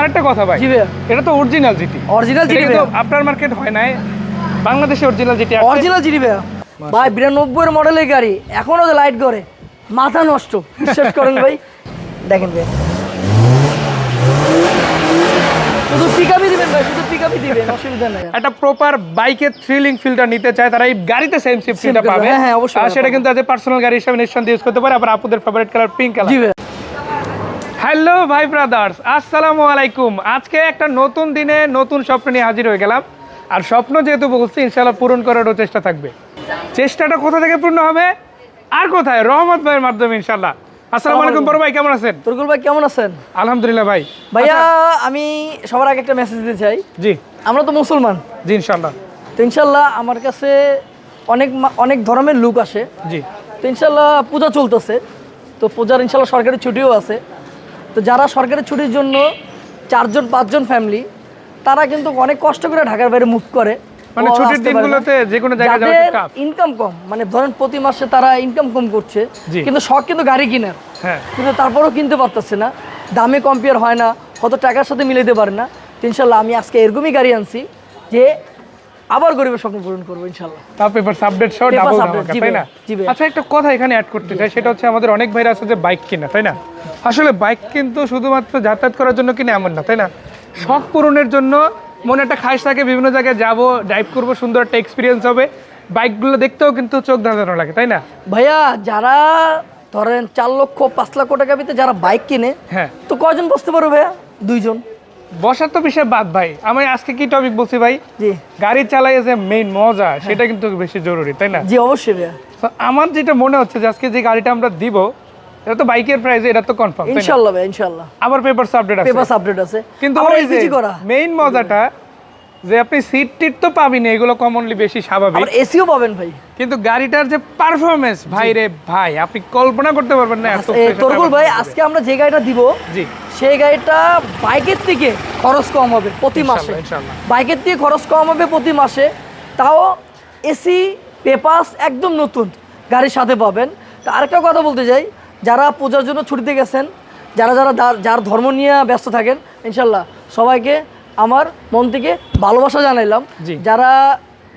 আরেকটা কথা ভাই। এটা তো অরিজিনাল জিটি অরিজিনাল মার্কেট হয় নাই বাংলাদেশে অরিজিনাল জিটি অরিজিনাল ভাই বিরানব্বই মডেলের গাড়ি এখনও যে লাইট করে মাথা নষ্ট। বিশ্বাস করেন ভাই। দেখেন ভাই শুধু পিকআপই দিবেন ভাই শুধু পিকআপই দিবেন অসুবিধা নাই। একটা প্রপার বাইকের থ্রিলিং ফিলটা নিতে চায় তারা এই গাড়িতে সেম সিফটিটা করবে, পাবে। হ্যাঁ, হ্যাঁ, অবশ্যই আর সেটা কিন্তু আজ পার্সোনাল গাড়ি হিসেবে নিঃসন্দেহে ইউজ করতে পারে আবার আপুদের ফেভারিট কালার পিঙ্ক কালার জি হ্যালো ভাই ব্রাদার্স আসসালামু আলাইকুম। আজকে একটা নতুন দিনে নতুন স্বপ্ন নিয়ে হাজির হয়ে গেলাম। আর স্বপ্ন যেহেতু বলছি ইনশাল্লাহ পূরণ করারও চেষ্টা থাকবে। চেষ্টাটা কোথা থেকে পূর্ণ হবে? আর কোথায়? রহমত ভাইয়ের মাধ্যমে ইনশাল্লাহ আসসালামু আলাইকুম বড় ভাই কেমন আছেন? তরকুল ভাই কেমন আছেন? আলহামদুলিল্লাহ ভাই। ভাইয়া আমি সবার আগে একটা মেসেজ দিতে চাই। জি। আমরা তো মুসলমান। জি ইনশাল্লাহ তো ইনশাল্লাহ আমার কাছে অনেক অনেক ধর্মের লোক আসে। জি। তো ইনশাল্লাহ পূজা চলতেছে। তো পূজার ইনশাল্লাহ সরকারি ছুটিও আছে। তো যারা সরকারি ছুটির জন্য চারজন পাঁচজন ফ্যামিলি তারা কিন্তু অনেক কষ্ট করে ঢাকার বাইরে মুভ করে। মানে ছুটির। দিনগুলোতে যে কোনো জায়গায় যাওয়া। ইনকাম কম মানে ধরেন প্রতি মাসে তারা ইনকাম কম করছে কিন্তু শখ কিন্তু গাড়ি কেনার। হ্যাঁ। কিন্তু তারপরেও কিনতে পারতেছে না দামে কম্পেয়ার হয় না কত টাকার সাথে মিলাইতে পারে না। ইনশাল্লাহ আমি আজকে এরকমই গাড়ি আনছি যে আবার গরিবের স্বপ্ন পূরণ করব ইনশাল্লাহ। তার পেপার আপডেট সহ ডাবল তাই না? আচ্ছা একটা কথা এখানে অ্যাড করতে চাই সেটা হচ্ছে আমাদের অনেক ভাইরা আছে যে বাইক কিনা তাই না? আসলে বাইক কিন্তু শুধুমাত্র যাতায়াত করার জন্য কিনে এমন না তাই না? শখ পূরণের জন্য মনে একটা খাইশ থাকে বিভিন্ন জায়গায় যাব ড্রাইভ করব সুন্দর একটা এক্সপিরিয়েন্স হবে। বাইকগুলো দেখতেও কিন্তু চোখ ধাঁধানো লাগে তাই না? ভাইয়া যারা ধরেন চার লক্ষ পাঁচ লক্ষ টাকা ভিতরে যারা বাইক কিনে হ্যাঁ। তো কয়জন বসতে পারো ভাইয়া? দুইজন। বসার তো বিষয় বাদ ভাই। আমি আজকে কি টপিক বলছি ভাই? জি। গাড়ি চালাই যে মেইন মজা সেটা কিন্তু বেশি জরুরি তাই না? জি অবশ্যই ভাইয়া। আমার যেটা মনে হচ্ছে যে আজকে যে গাড়িটা আমরা দিব এটা তো বাইকের প্রাইস এটা তো কনফার্ম ইনশাল্লাহ ভাইয়া ইনশাল্লাহ আবার পেপারস আপডেট আছে। পেপার আপডেট আছে। কিন্তু ওই যে মেইন মজাটা যে আপনি সিট টিট তো পাবেন এগুলো কমনলি বেশি স্বাভাবিক। আবার এসিও পাবেন ভাই। কিন্তু গাড়িটার যে পারফরমেন্স ভাই রে ভাই আপনি কল্পনা করতে পারবেন না এত তরকুল ভাই আজকে আমরা যে গাড়িটা দিব জি। সেই গাড়িটা বাইকের থেকে খরচ কম হবে প্রতি মাসে। বাইকের থেকে খরচ কম হবে প্রতি মাসে। তাও এসি পেপাস একদম নতুন গাড়ির সাথে পাবেন। তা আরেকটা কথা বলতে চাই যারা পূজার জন্য ছুটিতে গেছেন যারা যারা যার- ধর্ম নিয়ে ব্যস্ত থাকেন ইনশাল্লাহ সবাইকে আমার মন থেকে ভালোবাসা জানাইলাম। যারা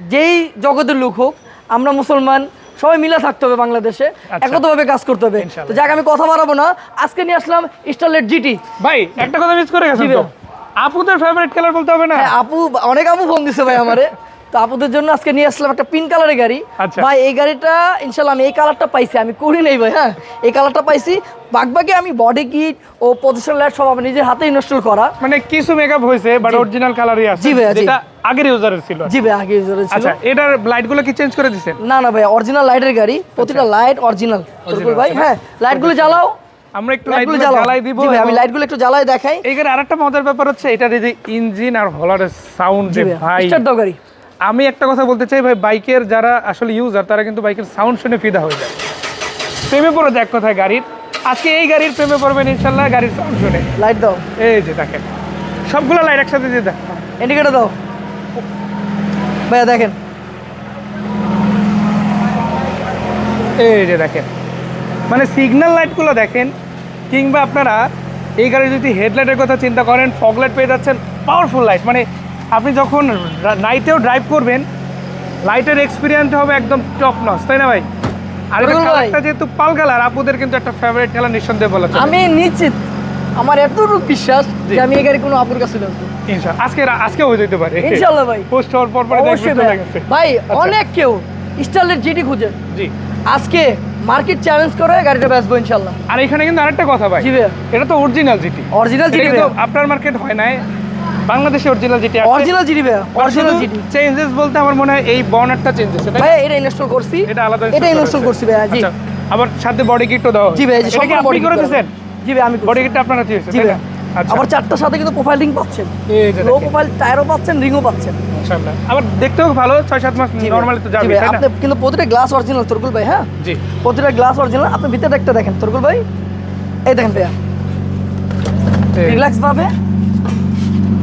যেই জগতের লোক হোক আমরা মুসলমান সবাই মিলে থাকতে হবে বাংলাদেশে আচ্ছা। একতভাবে কাজ করতে হবে। তো যাক আমি কথা বাড়াবো না। আজকে নিয়ে আসলাম স্টারলেট জিটি ভাই একটা কথা মিস করে তো? আপুদের ফেভারিট কালার বলতে হবে না? হ্যাঁ আপু অনেক আপু ফোন দিছে ভাই আমারে। তো আপুদের জন্য আজকে নিয়ে আসলাম একটা পিঙ্ক কালারের গাড়ি। আচ্ছা। ভাই এই গাড়িটা ইনশাল্লাহ আমি এই কালারটা পাইছি। আমি করি নেই ভাই হ্যাঁ? এই কালারটা পাইছি। বাকি আমি বডি কিট ও পজিশন লাইট সব আমার নিজের হাতে ইনস্টল করা। মানে কিছু মেকআপ হয়েছে বাট অরিজিনাল কালারই আছে। জি ভাইয়া, জি। যেটা আগের ইউজারের ছিল। জি ভাই আগে user এর ছিল। আচ্ছা এটার লাইটগুলো কি চেঞ্জ করে দিছেন না না ভাই অরিজিনাল লাইটের গাড়ি। প্রতিটা লাইট অরিজিনাল Original ভাই না? হ্যাঁ? লাইটগুলো জ্বালাও। আমরা একটু লাইটগুলো লাইটগুলো জ্বালাই দিব জি ভাই আমি লাইটগুলো একটু জ্বালাই দেখাই। এইখানে আরেকটা মজার ব্যাপার হচ্ছে এটার যে ইঞ্জিন আর হলারের সাউন্ড যে ভাই ভাই। স্টার্ট দাও গাড়ি। আমি একটা কথা বলতে চাই ভাই বাইকের যারা আসলে ইউজার তারা কিন্তু বাইকের সাউন্ড শুনে ফিদা হয়ে যায়। প্রেমে পড়ে দেখ কথায় গাড়ির। আজকে এই গাড়ির প্রেমে পড়বেন ইনশাল্লাহ গাড়ির সাউন্ড শুনে। লাইট দাও। এই যে দেখেন সবগুলো লাইট একসাথে দিয়ে দেখ ইন্ডিকেটর দাও। ভাইয়া দেখেন। এই যে দেখেন মানে সিগন্যাল লাইটগুলো দেখেন কিংবা আপনারা এই গাড়ির যদি হেডলাইটের কথা চিন্তা করেন ফগ লাইট পেয়ে যাচ্ছেন পাওয়ারফুল লাইট মানে আপনি যখন নাইটেও ড্রাইভ করবেন লাইটের এক্সপিরিয়েন্স হবে একদম টপ নস তাই না ভাই? আর এটা কালারটা যেহেতু পাল কালার আপুদের কিন্তু একটা ফেভারিট খেলা নিঃসন্দেহে বলা আমি নিশ্চিত আমার এতটুকু বিশ্বাস যে আমি এই গাড়ি কোনো আপুর কাছে নেব ইনশাল্লাহ আজকে আজকে হয়ে যেতে পারে। ইনশাল্লাহ ভাই। পোস্ট হওয়ার পর পরে দেখবেন ভাই। আচ্ছা। অনেক কেউ স্টারলেট জিটি খুঁজে। জি। আজকে মার্কেট চ্যালেঞ্জ করে গাড়িটা বেচবো ইনশাল্লাহ আর এখানে কিন্তু আরেকটা কথা ভাই এটা তো original GT original GT after market হয় নাই। বাংলাদেশে অরিজিনাল জিটি অরিজিনাল জিটি ভাইয়া অরিজিনাল জিটি চেঞ্জেস বলতে আমার মনে হয় এই বনারটা চেঞ্জ হয়েছে তাই এটা ইনস্টল করছি। এটা আলাদা এটা ইনস্টল করছি ভাইয়া জি। আচ্ছা, আবার সাথে বডি কিটও দেওয়া জি ভাই সম্পূর্ণ আপনি করে দিয়েছেন? জি ভাই আমি বডি। কিটটা আপনারা জি না? আচ্ছা। আবার চারটার সাথে কিন্তু প্রোফাইল রিং পাচ্ছেন। লো প্রোফাইল টায়ারও পাচ্ছেন রিংও পাচ্ছেন। মাশাআল্লাহ। আবার দেখতেও ভালো ছয় সাত মাস জি ভাই। তো যাবে তাই না? কিন্তু প্রতিটা গ্লাস অরিজিনাল তরকুল ভাই হ্যাঁ? জি। প্রতিটা গ্লাস অরিজিনাল আপনি ভিতরে একটা দেখেন। তরকুল ভাই এই দেখেন ভাইয়া। এই। রিল্যাক্স ভাবে।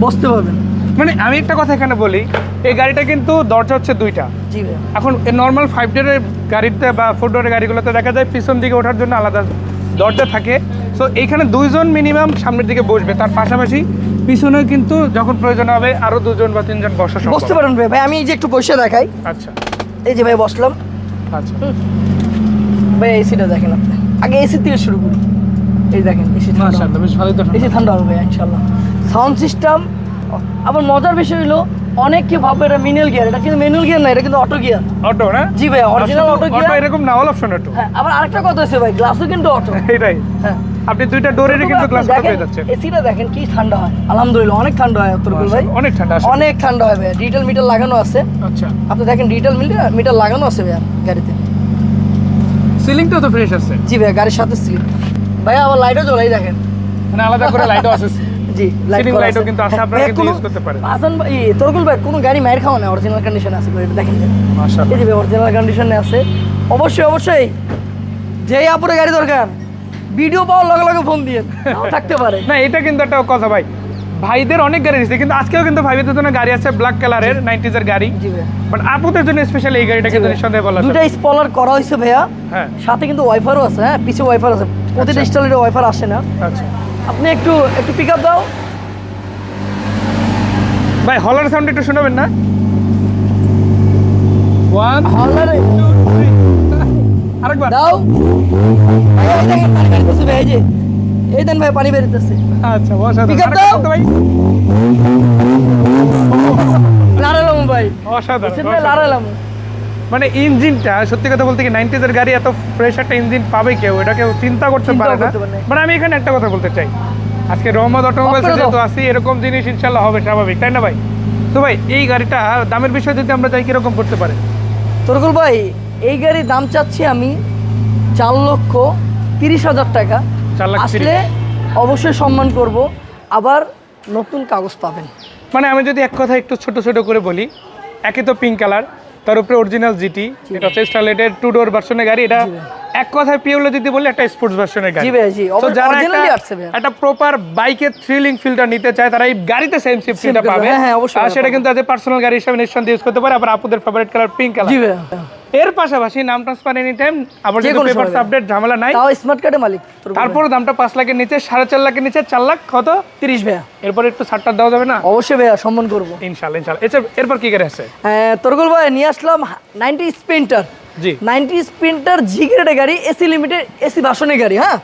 বসতে পারবেন। মানে আমি একটা কথা এখানে বলি এই গাড়িটা কিন্তু দরজা হচ্ছে দুইটা। জি এখন নর্মাল ফাইভ ডোরের গাড়িতে বা ফোর ডোরের গাড়িগুলোতে দেখা যায় পিছন দিকে ওঠার জন্য আলাদা দরজা থাকে। সো এইখানে দুইজন মিনিমাম সামনের দিকে বসবে তার পাশাপাশি পিছনেও কিন্তু যখন প্রয়োজন হবে আরও দুজন বা তিনজন বসা বসতে পারেন ভাই। ভাই আমি এই যে একটু বসে দেখাই। আচ্ছা। এই যে ভাই বসলাম। আচ্ছা। ভাই এসিটা দেখেন আপনি। আগে এসি থেকে শুরু করি। এই দেখেন এসি ঠান্ডা। বেশ ভালোই তো এসি ঠান্ডা হবে ভাই ইনশাল্লাহ সাউন্ড সিস্টেম আবার মজার বিষয় হলো অনেকে ভাবে এটা ম্যানুয়াল গিয়ার এটা কিন্তু ম্যানুয়াল গিয়ার না এটা কিন্তু অটো গিয়ার। অটো না? জি ভাই অরিজিনাল অটো অটো গিয়ার। এরকম না অল অপশন অটো। হ্যাঁ আবার আরেকটা কথা হচ্ছে ভাই গ্লাসও কিন্তু অটো। এটাই। হ্যাঁ। আপনি দুইটা ডোরেরই কিন্তু গ্লাস পেয়ে যাচ্ছেন। এসিটা দেখেন কি ঠান্ডা হয়। আলহামদুলিল্লাহ অনেক ঠান্ডা হয় উত্তরপুর ভাই। অনেক ঠান্ডা আসে অনেক ঠান্ডা হয় ভাই ডিজিটাল মিটার লাগানো আছে। আচ্ছা। আপনি দেখেন ডিজিটাল মিটার মিটার লাগানো আছে ভাই গাড়িতে। সিলিংটাও তো ফ্রেশ আছে। জি ভাই গাড়ির সাথে সিলিং। ভাই আবার লাইটও জ্বলাই দেখেন। মানে আলাদা করে লাইটও আছে। জি লাইট Ceiling করা light ও আছে। কিন্তু আছে, আপনারা কিন্তু কোনো- করতে পারেন। হাসান ভাই তরকুল ভাই কোনো গাড়ি মায়ের খাওয়া না অরিজিনাল কন্ডিশন আছে এটা দেখেন মাশাআল্লাহ। এই যে অরিজিনাল কন্ডিশনে আছে। অবশ্যই অবশ্যই। যেই আপুরে গাড়ি দরকার ভিডিও পাওয়ার লগে লগে ফোন দিয়ে। থাকতে পারে। না এটা কিন্তু একটা কথা ভাই। ভাইদের অনেক গাড়ি দিচ্ছে কিন্তু আজকেও কিন্তু ভাইদের জন্য গাড়ি আছে ব্ল্যাক কালারের নাইনটিজ এর গাড়ি। বাট আপুদের জন্য স্পেশালি এই গাড়িটা কিন্তু নিঃসন্দেহে বলা দুটা স্পলার করা হয়েছে ভাইয়া। হ্যাঁ। সাথে কিন্তু ওয়াইফারও আছে হ্যাঁ পিছে ওয়াইফার আছে। প্রতিটা আচ্ছা। স্টাইলের ওয়াইফার আসে না। আচ্ছা। আপনি একটু একটু পিক আপ দাও। ভাই হলার সাউন্ড একটু শোনাবেন না? ওয়ান হলারে আরেকবার। দাও। ভাই, এই যে। এই দেন ভাই পানি বেরোতেছে আচ্ছা অসাধারণ দাও। ভাই। লাড়ালাম ভাই। অসাধারণ বুঝছেন ভাই অসাধারণ। লাড়ালাম। মানে ইঞ্জিনটা সত্যি কথা বলতে কি নাইনটিজ এর গাড়ি এত ফ্রেশ একটা ইঞ্জিন পাবে কেউ? এটা কেউ চিন্তা করতে পারে না। মানে আমি এখানে একটা কথা বলতে চাই। আজকে রহমত অটোমোবাইলস। যেহেতু আসি এরকম জিনিস ইনশাল্লাহ হবে স্বাভাবিক তাই না ভাই? তো ভাই এই গাড়িটা দামের বিষয় যদি আমরা চাই কীরকম করতে পারে? তরকুল ভাই এই গাড়ির দাম চাচ্ছি আমি চার লক্ষ তিরিশ হাজার টাকা। আসলে অবশ্যই সম্মান করব আবার নতুন কাগজ পাবেন। মানে আমি যদি এক কথা একটু ছোট ছোট করে বলি একে তো পিঙ্ক কালার তার উপরে অরিজিনাল জিটি এটা হচ্ছে স্টাইলেটের টু ডোর ভার্সনের গাড়ি এটা এক কথায় পিওলো যদি বলি একটা স্পোর্টস ভার্সনের গাড়ি। জি ভাই, জি। তো যারা একটা- প্রপার বাইকের থ্রিলিং ফিলটা নিতে চায় তারা এই গাড়িতে সেম সিফটিটা feel পাবে। হ্যাঁ, হ্যাঁ, অবশ্যই আর সেটা কিন্তু আজ পার্সোনাল গাড়ি হিসাবে নিঃসন্দেহে ইউজ করতে পারে আবার আপুদের ফেভারিট কালার পিঙ্ক কালার জি ভাই এর পাশাপাশি নাম ট্রান্সফার এনি টাইম আবার যে যদি পেপারস আপডেট ঝামেলা নাই। তাও স্মার্ট কার্ডের মালিক তারপর দামটা পাঁচ লাখের নিচে সাড়ে চার লাখের নিচে চার লাখ কত? তিরিশ ভাইয়া। এরপর একটু ছাড়টা দেওয়া যাবে না? অবশ্যই ভাইয়া সম্মান করব। ইনশাল্লাহ ইনশাল্লাহ। এরপর কি করে আছে? তরকুল ভাই নিয়ে আসলাম নাইনটি স্পেন্টার জি নাইনটি স্পেন্টার জি গ্রেডের গাড়ি এসি লিমিটেড এসি গাড়ি হ্যাঁ?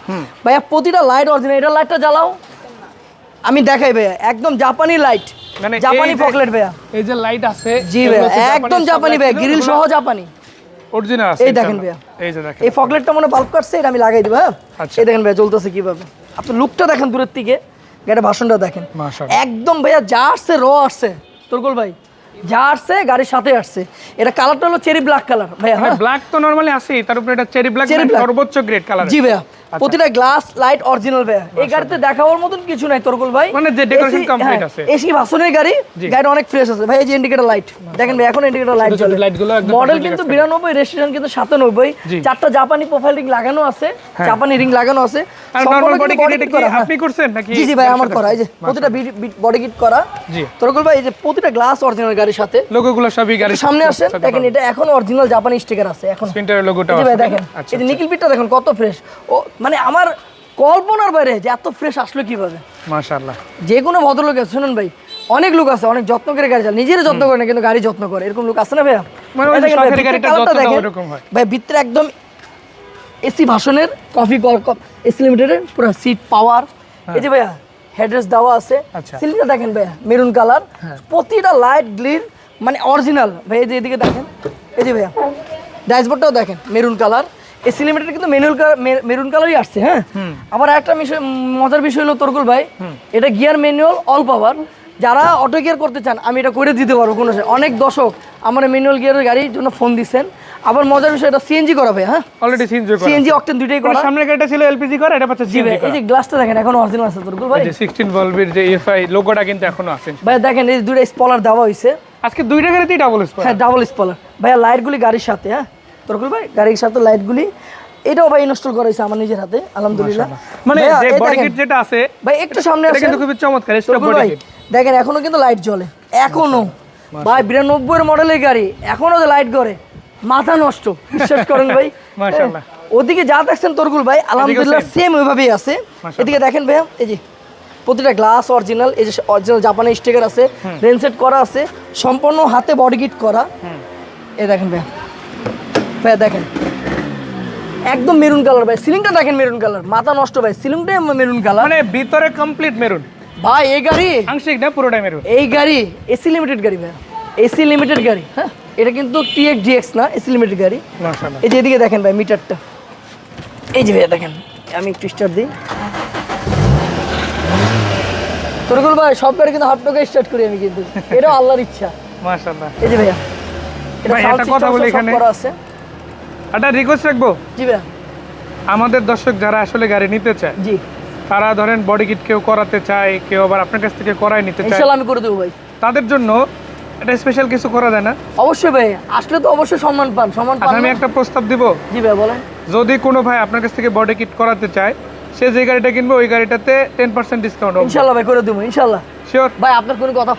ভাইয়া প্রতিটা লাইট অরিজিনাল এটা লাইটটা জ্বালাও। আমি দেখাই ভাইয়া একদম জাপানি লাইট মানে জাপানি ফকলেট ভাইয়া। এই যে লাইট আছে জি ভাইয়া একদম জাপানি ভাইয়া গ্রিল সহ জাপানি। অরিজিনাল আছে এই দেখেন ইনশাআল্লাহ। এই যে দেখেন। এই ফকলেটটা মনে বাল্ব কাটছে এটা আমি লাগাই দিব হ্যাঁ? আচ্ছা। এই দেখেন ভাইয়া জ্বলতেছে কীভাবে। আপনি লুকটা দেখেন দূরের থেকে গাড়ির ভাষণটা দেখেন। একদম ভাইয়া যা আসছে র আসছে। তোরগোল ভাই যা আসছে গাড়ির সাথে আসছে। এটা কালারটা হলো চেরি ব্ল্যাক কালার ভাইয়া মানে ব্ল্যাক তো নরমালি আছেই তার উপরে এটা চেরি ব্ল্যাক সর্বোচ্চ গ্রেড কালার জি ভাইয়া। প্রতিটা গ্লাস লাইট অরিজিনাল ভাইয়া। এই গাড়িতে দেখাবার মতন কিছু নাই তোরগুল ভাই। মানে যে decoration complete আছে। এসি ভাষণের গাড়ি গাড়ি অনেক ফ্রেশ আছে। ভাই এই যে ইন্ডিকেটর লাইট দেখেন ভাই এখন ইন্ডিকেটর লাইট একদম মডেল কিন্তু কাজ করে। বিরানব্বই রেজিস্ট্রেশন কিন্তু সাতানব্বই। জি। চারটা জাপানি প্রোফাইল রিং লাগানো আছে হ্যাঁ। জাপানি রিং লাগানো আছে। আর নরমাল বডি কিট কি করা, হ্যাঁ। আপনি করছেন নাকি জি জি ভাই আমার করা। এই যে প্রতিটা বডি কিট করা। জি। তোরগুল ভাই এই যে প্রতিটা গ্লাস অরিজিনাল গাড়ির সাথে। লোগোগুলো সবই গাড়ির সামনে আসেন দেখেন এটা এখন অরিজিনাল জাপানি স্টিকার আছে এখন। স্পিন্টারের লোগোটা ভাই দেখেন আচ্ছা এই যে নিকিল পিটটা দেখেন কত ফ্রেশ ও মানে আমার কল্পনার বাইরে যে এত ফ্রেশ আসলো কীভাবে? মাশাআল্লাহ। যে কোনো ভদ্রলোক আছে শুনুন ভাই অনেক লোক আছে অনেক যত্ন করে গাড়ি চালায়। নিজের যত্ন করে না কিন্তু গাড়ি যত্ন করে। এরকম লোক আছে না ভাইয়া? মানে ভাই। হয়। ভিতরে একদম এসি ভাষণের কফি এসি লিমিটেডের পুরো সিট পাওয়ার এই যে ভাইয়া হেডরেস্ট দেওয়া আছে। আচ্ছা। সিলিংটা দেখেন ভাইয়া মেরুন কালার প্রতিটা লাইট গ্লিন মানে অরিজিনাল ভাই এই যে এদিকে দেখেন এই যে ভাইয়া ড্যাশবোর্ডটাও দেখেন মেরুন কালার এসি লিমিটেড কিন্তু মেনুল মেরুন কালারই আসছে হ্যাঁ? আবার একটা বিষয় মজার বিষয় হলো তরকুল ভাই এটা গিয়ার ম্যানুয়াল অল পাওয়ার যারা অটো গিয়ার করতে চান আমি এটা করে দিতে পারব কোনো অনেক দর্শক আমার ম্যানুয়াল গিয়ারের গাড়ির জন্য ফোন দিচ্ছেন। আবার মজার বিষয় এটা সিএনজি করাবে হ্যাঁ? অলরেডি সিএনজি করা সিএনজি অকটেন দুইটাই করা। সামনে গাড়িটা ছিল এলপিজি করা এটা পাচ্ছে সিএনজি এই যে গ্লাসটা দেখেন এখন অরিজিনাল আছে তরকুল ভাই। যে 16 ভলভের যে এফআই লোগোটা কিন্তু এখনও আছে। ভাই দেখেন এই দুইটা স্পলার দেওয়া হয়েছে আজকে দুইটা গাড়িতেই ডাবল স্পট হ্যাঁ ডাবল স্পলার ভাইয়া লাইটগুলি গাড়ির সাথে হ্যাঁ? তরকুল ভাই গাড়ির সাথে লাইটগুলি এটাও ভাই ইনস্টল করা হয়েছে আমার নিজের হাতে আলহামদুলিল্লাহ। মানে যে বডি কিট যেটা আছে ভাই একটু সামনে এটা আসেন। কিন্তু খুবই চমৎকার তরকুল বডি কিট দেখেন এখনও কিন্তু লাইট জ্বলে এখনও। ভাই বিরানব্বই মডেলের গাড়ি এখনও যে লাইট করে মাথা নষ্ট বিশ্বাস করেন ভাই। মাশাআল্লাহ। ওদিকে যা দেখছেন তরকুল ভাই আলহামদুলিল্লাহ সেম ওইভাবেই আছে। এদিকে দেখেন ভাইয়া এই যে প্রতিটা গ্লাস অরিজিনাল এই যে অরিজিনাল জাপানি স্টিকার আছে রেনসেট করা আছে সম্পূর্ণ হাতে বডি কিট করা। এই দেখেন ভাইয়া। ভাইয়া দেখেন। একদম মেরুন কালার ভাই সিলিংটা দেখেন মেরুন কালার মাথা নষ্ট ভাই সিলিংটাই মেরুন কালার। মানে ভিতরে কমপ্লিট মেরুন। ভাই এই গাড়ি? আংশিক না পুরোটাই মেরুন? এই গাড়ি এসি লিমিটেড গাড়ি ভাই এসি লিমিটেড গাড়ি হ্যাঁ? এটা কিন্তু টিএক্স ডিএক্স না এসি লিমিটেড গাড়ি। এই যে এদিকে দেখেন ভাই মিটারটা। এই যে ভাইয়া দেখেন আমি একটু স্টার্ট দিই। তরকুল ভাই সব গাড়ি কিন্তু হাফ টাকা স্টার্ট করি আমি কিন্তু। এটাও আল্লাহর ইচ্ছা। মাশাআল্লাহ। এই যে ভাইয়া এটা ভাই, কথা বলি এখানে। করা আছে। একটা রিকোয়েস্ট রাখব? জি ভাইয়া। আমাদের দর্শক যারা আসলে গাড়ি নিতে চায় জি। তারা ধরেন বডি কিট কেউ করাতে চায় কেউ আবার আপনার কাছ থেকে করাই নিতে চায় ইনশাল্লাহ আমি করে দেবো ভাই। তাদের জন্য এটা স্পেশাল কিছু করা যায় না? অবশ্যই ভাই আসলে তো অবশ্যই সম্মান পান সম্মান পান আচ্ছা আমি একটা প্রস্তাব দিব। জি ভাই বলেন। যদি কোনো ভাই আপনার কাছ থেকে বডি কিট করাতে চায় সে যে গাড়িটা কিনবে ওই গাড়িটাতে টেন পার্সেন্ট ডিসকাউন্ট হবে। ইনশাল্লাহ ভাই করে দেবো ইনশাল্লাহ। শিওর ভাই আপনার কোনো কথা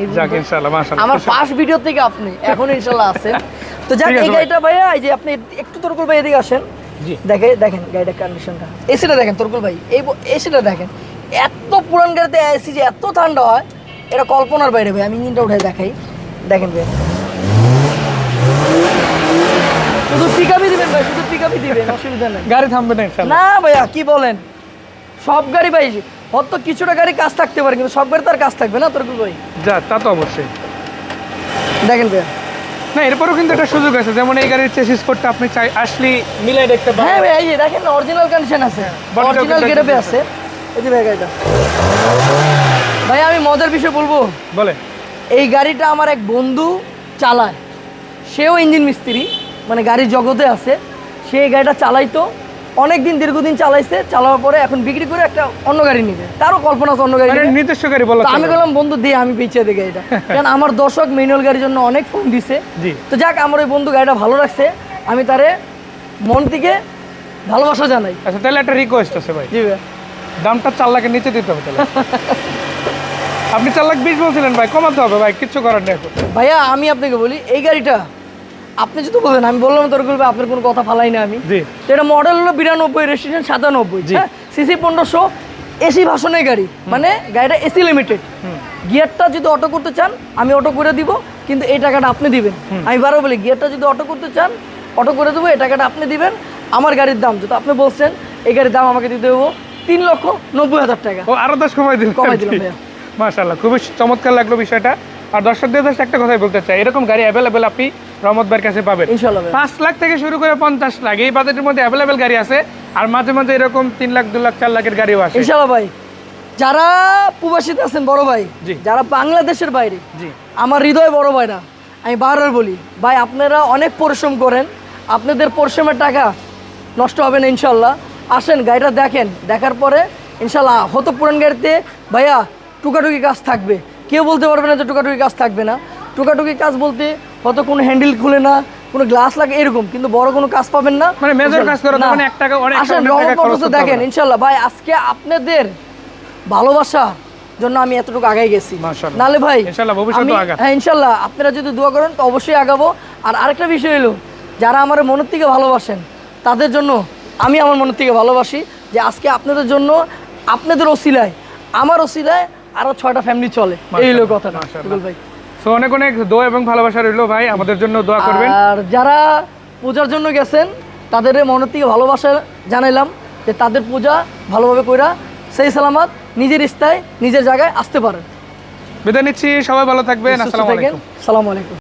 এই যাক ইনশাআল্লাহ মাশাআল্লাহ। আমার ফার্স্ট ভিডিও থেকে আপনি এখন ইনশাল্লাহ আছেন। তো যাক এই গাড়িটা ভাইয়া এই যে আপনি একটু তরকুল ভাই এদিকে আসেন। দেখে দেখেন গাড়িটার কন্ডিশনটা এসিটা দেখেন তরকুল ভাই। এই এসিটা দেখেন। এত পুরান গাড়িতে এসি যে এত ঠান্ডা হয় এটা কল্পনার বাইরে ভাই আমি ইঞ্জিনটা উঠে দেখাই। দেখেন ভাই শুধু দিবেন ভাই শুধু দিবেন অসুবিধা নেই। গাড়ি থামবে না না ভাইয়া কি বলেন? সব গাড়ি ভাই হয়তো কিছুটা গাড়ি কাজ থাকতে পারে কিন্তু সব গাড়ি তার কাজ থাকবে না তরকুল ভাই? যা তা তো অবশ্যই। দেখেন ভাইয়া। না এরপরও কিন্তু একটা সুযোগ আছে। যেমন এই গাড়ির চেসিস করতে আপনি চাই আসলে মিলাই দেখতে পারেন। হ্যাঁ ভাই এই যে দেখেন অরিজিনাল কন্ডিশন আছে। অরিজিনাল document গেটআপে আছে। এই যে ভাই গাড়িটা। ভাই আমি মজার বিষয় বলব। বলে এই গাড়িটা আমার এক বন্ধু চালায়। সেও ইঞ্জিন মিস্ত্রি মানে গাড়ির জগতে আছে। সে গাড়িটা চালাইতো। অনেক দিন দীর্ঘদিন চালাইছে চালানোর পরে এখন বিক্রি করে একটা অন্য গাড়ি নিবে। তারও কল্পনা আছে অন্য গাড়ি মানে। নিজস্ব গাড়ি বলা আমি বললাম বন্ধু দিয়ে আমি পেঁচে দিই এটা কারণ আমার দর্শক ম্যানুয়াল গাড়ির জন্য অনেক ফোন দিছে। তো যাক আমার ওই বন্ধু গাড়িটা ভালো লাগছে। আমি তারে মন থেকে ভালোবাসা জানাই। আচ্ছা তাহলে একটা রিকোয়েস্ট আছে ভাই। জি ভাই। দামটা চার লাখের নিচে দিতে হবে তাহলে। আপনি চার লাখ বিশ বলছিলেন ভাই কমাতে হবে ভাই কিচ্ছু করার নেই। ভাইয়া আমি আপনাকে বলি এই গাড়িটা আপনি যদি বলেন আমি বললাম তোর করবে আপনার কোনো কথা ফালাই না আমি। এটা মডেল হলো বিরানব্বই রেজিস্ট্রেশন সাতানব্বই হ্যাঁ? সিসি পনেরোশো এসি ভাষণের গাড়ি। মানে গাড়িটা এসি লিমিটেড গিয়ারটা যদি অটো করতে চান আমি অটো করে দিব কিন্তু এই টাকাটা আপনি দিবেন। আমি বারো বলি গিয়ারটা যদি অটো করতে চান অটো করে দেবো এই টাকাটা আপনি দিবেন। আমার গাড়ির দাম যেটা আপনি বলছেন এই গাড়ির দাম আমাকে দিতে দেবো তিন লক্ষ নব্বই হাজার টাকা। ও আরও দশ কমাই দিন কমাই দিলাম ভাইয়া। মাশাল্লাহ খুবই চমৎকার লাগল বিষয়টা। আর দর্শকদের একটা কথাই বলতে চাই এরকম গাড়ি অ্যাভেলেবেল আপনি রহমত ভাইয়ের কাছে পাবেন। পাঁচ লাখ থেকে শুরু করে পঞ্চাশ লাখ। এই বাজেটের মধ্যে অ্যাভেলেবেল গাড়ি আছে আর মাঝে মাঝে এরকম তিন লাখ দু লাখ চার লাখের গাড়িও আসে ইনশাল্লাহ ভাই। যারা প্রবাসীতে আছেন বড় ভাই যারা বাংলাদেশের বাইরে আমার হৃদয় বড় ভাইরা আমি বারবার বলি ভাই আপনারা অনেক পরিশ্রম করেন। আপনাদের পরিশ্রমের টাকা নষ্ট হবে না ইনশাল্লাহ আসেন গাড়িটা দেখেন। দেখার পরে ইনশাল্লাহ হতো পুরান গাড়িতে ভাইয়া টুকাটুকি কাজ থাকবে। কেউ বলতে পারবে না যে টুকাটুকি কাজ থাকবে না। টুকাটুকি কাজ বলতে হয়তো কোনো হ্যান্ডেল খুলে না কোনো গ্লাস লাগে এরকম কিন্তু বড় কোনো কাজ পাবেন না। মানে major কাজ করা। মানে টাকা অনেক আসেন রহমত দেখেন ইনশাল্লাহ। ভাই আজকে আপনাদের ভালোবাসা জন্য আমি এতটুকু আগাই গেছি। নালে ভাই ইনশাআল্লাহ হ্যাঁ ইনশাল্লাহ আপনারা যদি দোয়া করেন তো অবশ্যই আগাবো। আর আরেকটা বিষয় হলো যারা আমার মনের থেকে ভালোবাসেন তাদের জন্য আমি আমার মনের থেকে ভালোবাসি যে আজকে আপনাদের জন্য আপনাদের ওসিলায় আমার ওসিলায় আরও ছয়টা ফ্যামিলি চলে। এই হলো কথাটা। ভাই। সো অনেক অনেক দোয়া এবং ভালোবাসা রইল ভাই। আমাদের জন্য দোয়া করবেন। আর যারা পূজার জন্য গেছেন তাদের মনে থেকে ভালোবাসা জানাইলাম যে তাদের পূজা ভালোভাবে কইরা সেই সালামাত নিজের ইস্তায় নিজের জায়গায় আসতে পারেন। বিদায় নিচ্ছি সবাই ভালো থাকবেন। আসসালামু আলাইকুম। সালামু আলাইকুম।